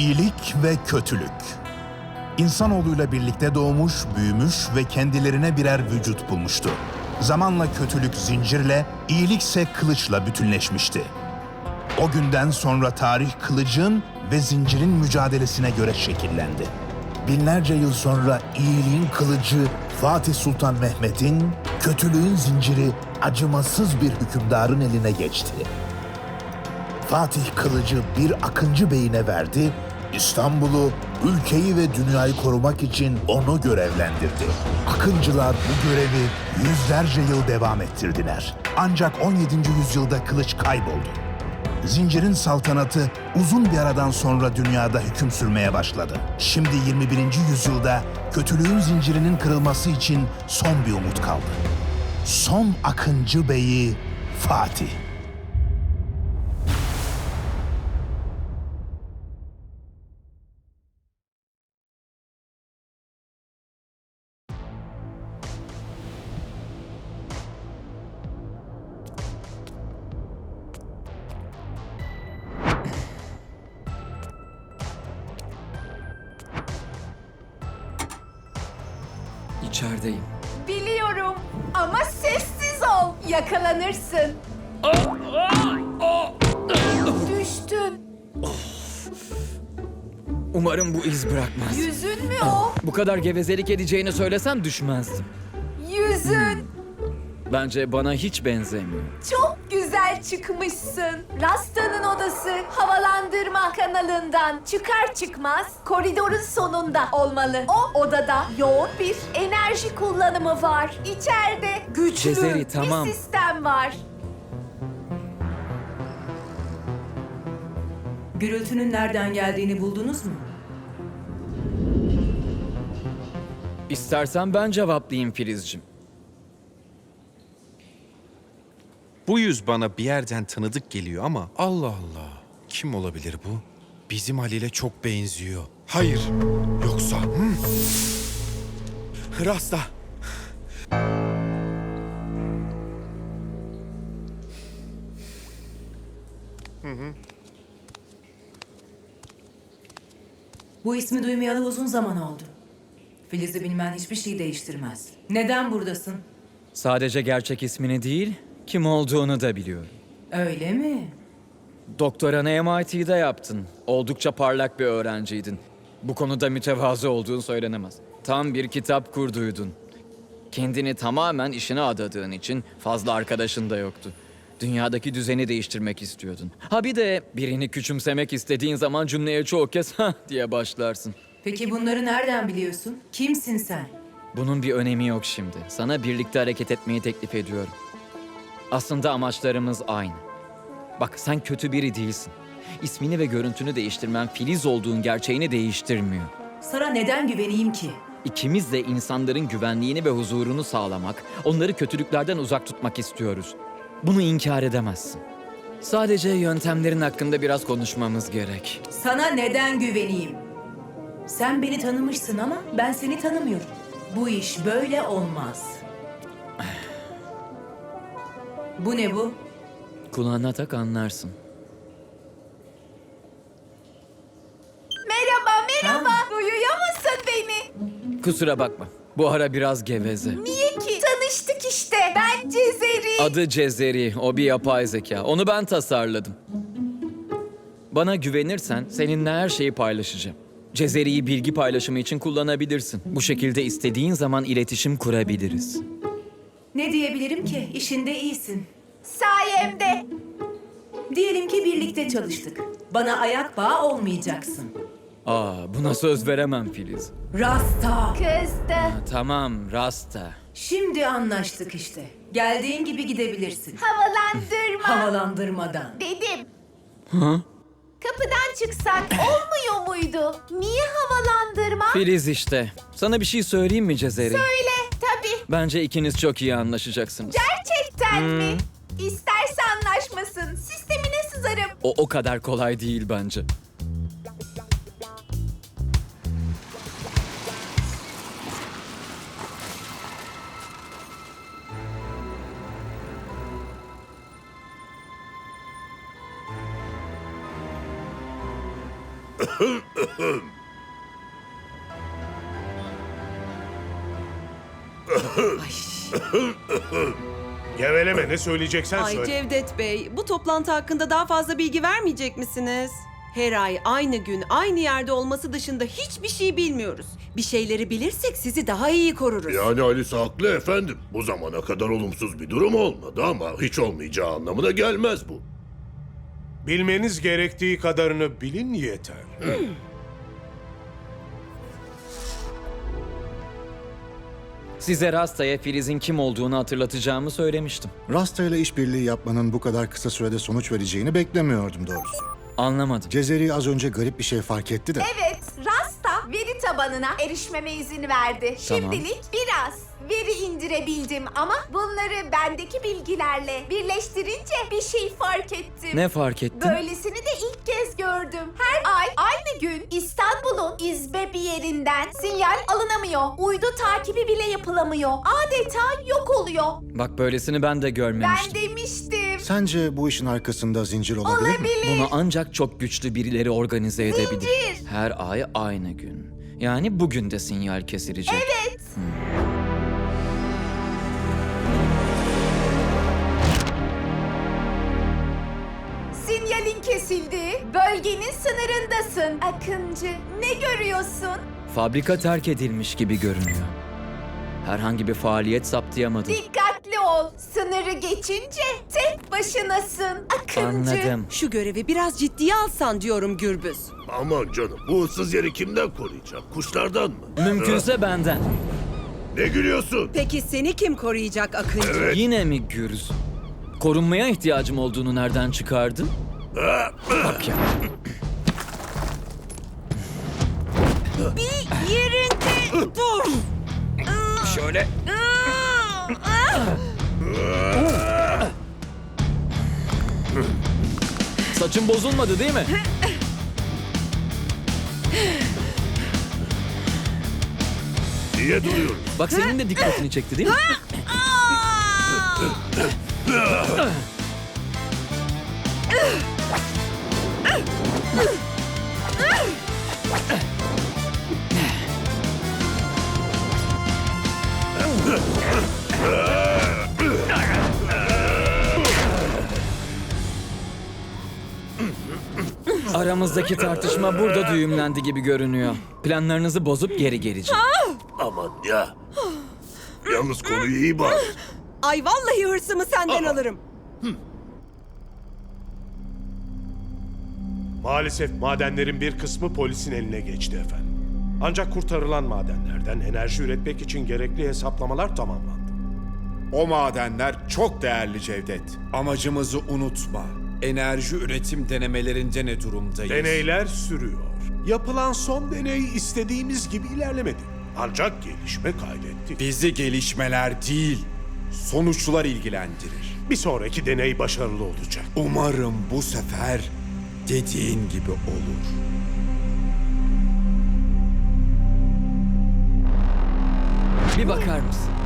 İyilik ve kötülük. İnsanoğluyla birlikte doğmuş, büyümüş ve kendilerine birer vücut bulmuştu. Zamanla kötülük zincirle, iyilikse kılıçla bütünleşmişti. O günden sonra tarih kılıcın ve zincirin mücadelesine göre şekillendi. Binlerce yıl sonra iyiliğin kılıcı Fatih Sultan Mehmet'in, kötülüğün zinciri acımasız bir hükümdarın eline geçti. Fatih kılıcı bir Akıncı Bey'ine verdi, İstanbul'u, ülkeyi ve dünyayı korumak için onu görevlendirdi. Akıncılar bu görevi yüzlerce yıl devam ettirdiler. Ancak 17. yüzyılda kılıç kayboldu. Zincirin saltanatı uzun bir aradan sonra dünyada hüküm sürmeye başladı. Şimdi 21. yüzyılda kötülüğün zincirinin kırılması için son bir umut kaldı. Son Akıncı Bey'i Fatih. İçerideyim. Biliyorum ama sessiz ol. Yakalanırsın. Düştün. Umarım bu iz bırakmaz. Yüzün mü o? Bu kadar gevezelik edeceğini söylesen düşmezdim. Yüzün. Bence bana hiç benzemiyor. Çok çıkmışsın. Rasta'nın odası havalandırma kanalından çıkar çıkmaz koridorun sonunda olmalı. O odada yoğun bir enerji kullanımı var. İçeride güçlü Cezeri, tamam. bir sistem var. Gürültünün nereden geldiğini buldunuz mu? İstersen ben cevaplayayım Filizcim. Bu yüz bana bir yerden tanıdık geliyor ama Allah Allah. Kim olabilir bu? Bizim Halil'e çok benziyor. Hayır. Yoksa... Hmm. Rasta. Bu ismi duymayalı uzun zaman oldu. Filiz'i bilmen hiçbir şey değiştirmez. Neden buradasın? Sadece gerçek ismini değil, kim olduğunu da biliyorum. Öyle mi? Doktoranı MIT'de yaptın. Oldukça parlak bir öğrenciydin. Bu konuda mütevazı olduğun söylenemez. Tam bir kitap kurduydun. Kendini tamamen işine adadığın için fazla arkadaşın da yoktu. Dünyadaki düzeni değiştirmek istiyordun. Ha bir de birini küçümsemek istediğin zaman cümleye çoğu kez ha diye başlarsın. Peki bunları nereden biliyorsun? Kimsin sen? Bunun bir önemi yok şimdi. Sana birlikte hareket etmeyi teklif ediyorum. Aslında amaçlarımız aynı. Bak sen kötü biri değilsin. İsmini ve görüntünü değiştirmen Filiz olduğun gerçeğini değiştirmiyor. Sana neden güveneyim ki? İkimiz de insanların güvenliğini ve huzurunu sağlamak, onları kötülüklerden uzak tutmak istiyoruz. Bunu inkar edemezsin. Sadece yöntemlerin hakkında biraz konuşmamız gerek. Sana neden güveneyim? Sen beni tanımışsın ama ben seni tanımıyorum. Bu iş böyle olmaz. Bu ne bu? Kulağına tak anlarsın. Merhaba merhaba. Duyuyor musun beni? Kusura bakma. Bu ara biraz geveze. Niye ki? Tanıştık işte. Ben Cezeri. Adı Cezeri, o bir yapay zeka. Onu ben tasarladım. Bana güvenirsen seninle her şeyi paylaşacağım. Cezeri'yi bilgi paylaşımı için kullanabilirsin. Bu şekilde istediğin zaman iletişim kurabiliriz. Ne diyebilirim ki? İşinde iyisin. Sayemde. Diyelim ki birlikte çalıştık. Bana ayak bağı olmayacaksın. Aa, buna söz veremem Filiz. Rasta. Kızdı. Tamam, Rasta. Şimdi anlaştık işte. Geldiğin gibi gidebilirsin. Havalandırma. Havalandırmadan. Dedim. Kapıdan çıksak olmuyor muydu? Niye havalandırma? Filiz işte. Sana bir şey söyleyeyim mi Cezeri? Öyle tabii. Bence ikiniz çok iyi anlaşacaksınız. Gerçekten mi? İsterse anlaşmasın. Sistemine sızarım. O o kadar kolay değil bence. Geveleme ne söyleyeceksen Ay söyle. Cevdet Bey, bu toplantı hakkında daha fazla bilgi vermeyecek misiniz? Her ay aynı gün aynı yerde olması dışında hiçbir şey bilmiyoruz. Bir şeyleri bilirsek sizi daha iyi koruruz. Yani Alice haklı efendim. Bu zamana kadar olumsuz bir durum olmadı ama hiç olmayacağı anlamına gelmez bu. Bilmeniz gerektiği kadarını bilin yeter. Size Rasta'ya Filiz'in kim olduğunu hatırlatacağımı söylemiştim. Rasta ile işbirliği yapmanın bu kadar kısa sürede sonuç vereceğini beklemiyordum doğrusu. Anlamadım. Cezeri az önce garip bir şey fark etti de. Evet, Rasta veri tabanına erişmeme izin verdi. Tamam. Şimdilik biraz veri indirebildim ama bunları bendeki bilgilerle birleştirince bir şey fark ettim. Ne fark ettin? Böylesini de ilk kez gördüm. Her ay aynı gün İstanbul'un izbe bir yerinden sinyal alınamıyor. Uydu takibi bile yapılamıyor. Adeta yok oluyor. Bak böylesini ben de Ben görmemiştim. demiştim. Sence bu işin arkasında zincir olabilir mi? Olabilir. Bunu ancak çok güçlü birileri organize edebilir. Zincir. Her ay aynı gün. Yani bugün de sinyal kesilecek. Evet. Sinyalin kesildi. Bölgenin sınırındasın. Akıncı, ne görüyorsun? Fabrika terk edilmiş gibi görünüyor. Herhangi bir faaliyet saptayamadım. Dikkatli ol. Sınırı geçince tek başınasın. Akıncı. Anladım. Şu görevi biraz ciddiye alsan diyorum Gürbüz. Aman canım bu ıssız yeri kimden koruyacak? Kuşlardan mı? Mümkünse benden. Ne gülüyorsun? Peki seni kim koruyacak Akıncı? Yine mi Gürüz? Korunmaya ihtiyacım olduğunu nereden çıkardın? Bak ya. Bir yerinde dur. Şöyle. Saçın bozulmadı değil mi? Niye duruyoruz? Bak senin de dikkatini çekti değil mi? Aramızdaki tartışma burada düğümlendi gibi görünüyor. Planlarınızı bozup geri geleceğim. Aman ya. Yalnız konuyu iyi bak. Ay vallahi hırsımı senden alırım. Maalesef madenlerin bir kısmı polisin eline geçti efendim. Ancak kurtarılan madenlerden enerji üretmek için gerekli hesaplamalar tamamlandı. O madenler çok değerli Cevdet. Amacımızı unutma. Enerji üretim denemelerinde ne durumdayız? Deneyler sürüyor. Yapılan son deney istediğimiz gibi ilerlemedi. Ancak gelişme kaydettik. Bizi gelişmeler değil, sonuçlar ilgilendirir. Bir sonraki deney başarılı olacak. Umarım bu sefer dediğin gibi olur. Bir bakar mısın?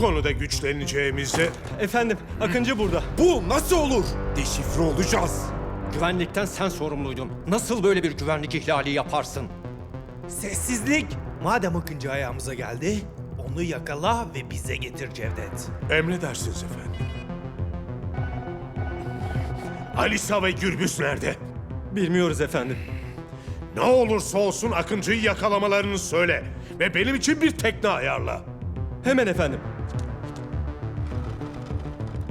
Konuda güçleneceğimizi Efendim, Akıncı burada. Bu nasıl olur? Deşifre olacağız. Güvenlikten sen sorumluydun. Nasıl böyle bir güvenlik ihlali yaparsın? Sessizlik. Madem Akıncı ayağımıza geldi, onu yakala ve bize getir Cevdet. emredersiniz efendim. Alisa ve Gürbüz nerede? Bilmiyoruz efendim. Ne olursa olsun Akıncı'yı yakalamalarını söyle. Ve benim için bir tekne ayarla. Hemen efendim.